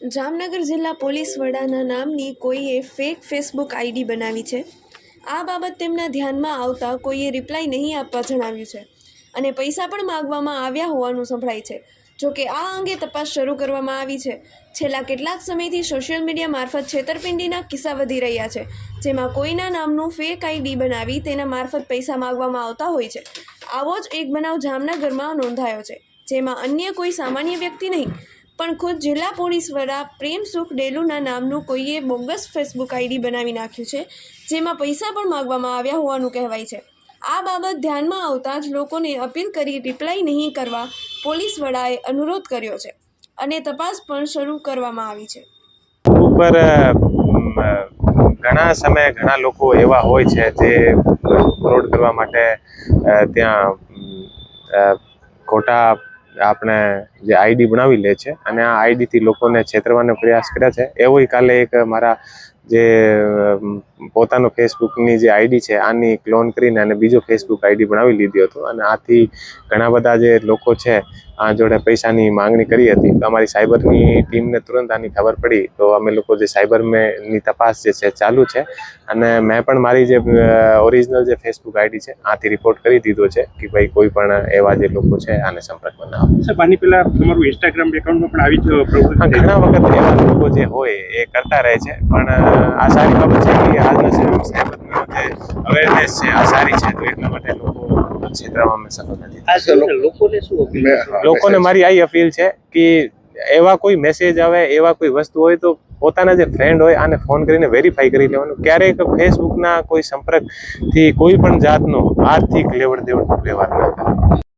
જામનગર જિલ્લા પોલીસ વડાના નામની કોઈએ ફેક ફેસબુક આઈડી બનાવી છે. આ બાબત તેમના ધ્યાનમાં આવતા કોઈએ રિપ્લાય નહીં આપવા જણાવ્યું છે અને પૈસા પણ માગવામાં આવ્યા હોવાનું સંભળાય છે. જોકે આ અંગે તપાસ શરૂ કરવામાં આવી છે. છેલ્લા કેટલાક સમયથી સોશિયલ મીડિયા મારફત છેતરપિંડીના કિસ્સા વધી રહ્યા છે, જેમાં કોઈના નામનું ફેક આઈડી બનાવી તેના મારફત પૈસા માગવામાં આવતા હોય છે. આવો જ એક બનાવ જામનગરમાં નોંધાયો છે, જેમાં અન્ય કોઈ સામાન્ય વ્યક્તિ નહીં પણ ખુદ જિલ્લા પોલીસ વડા પ્રેમ સુખ ડેલુના નામનું કોઈએ બોગસ ફેસબુક આઈડી બનાવી નાખ્યું છે, જેમાં પૈસા પણ માગવામાં આવ્યા હોવાનું કહેવાય છે. આ બાબત ધ્યાનમાં આવતા જ લોકોને અપીલ કરી રિપ્લાય નહીં કરવા પોલીસ વડાએ અનુરોધ કર્યો છે અને તપાસ પણ શરૂ કરવામાં આવી છે. ઉપર ઘણા સમયે ઘણા લોકો એવા હોય છે જે ફ્રોડ કરવા માટે ત્યાં ખોટા આપણે જે આઈડી બનાવી લે છે અને આ આઈડીથી લોકોને છેતરવાનો પ્રયાસ કરે છે. એવો કાલે એક મારા જે પોતાનો ફેસબુકની જે આઈડી છે આની ક્લોન કરીને અને બીજો ફેસબુક આઈડી બનાવી લીધી હતો. અને આથી ઘણા બધા જે લોકો છે આ જોડે પૈસાની માંગણી કરી હતી. તો અમારી સાયબરની ટીમને તુરંત આની ખબર પડી. તો અમે લોકો જે સાયબરની તપાસ જે છે ચાલુ છે. અને મેં પણ મારી જે ઓરિજિનલ જે ફેસબુક આઈડી છે આથી રિપોર્ટ કરી દીધો છે કે ભાઈ કોઈ પણ એવા જે લોકો છે આને સંપર્કમાં ના આવે. આની પહેલા તમારું ઇન્સ્ટાગ્રામ એકાઉન્ટમાં પણ આવી જ ઘણા વખત એવા લોકો જે હોય એ કરતા રહે છે. પણ આ સારી બાબત છે કે હાલના સમયમાં અવેરનેસ છે આ સારી છે તો એટલા માટે લોકો છેતરવામાં સફળ નથી. લોકોને શું અપીલ લોકોને મારી આ અપીલ છે કે એવા કોઈ મેસેજ આવે એવા કોઈ વસ્તુ હોય તો પોતાના જે ફ્રેન્ડ હોય આને ફોન કરીને વેરીફાઈ કરી લેવાનું. ક્યારેક ફેસબુકના કોઈ સંપર્કથી કોઈ પણ જાતનો આર્થિક લેવડ દેવડ લેવાનું કરે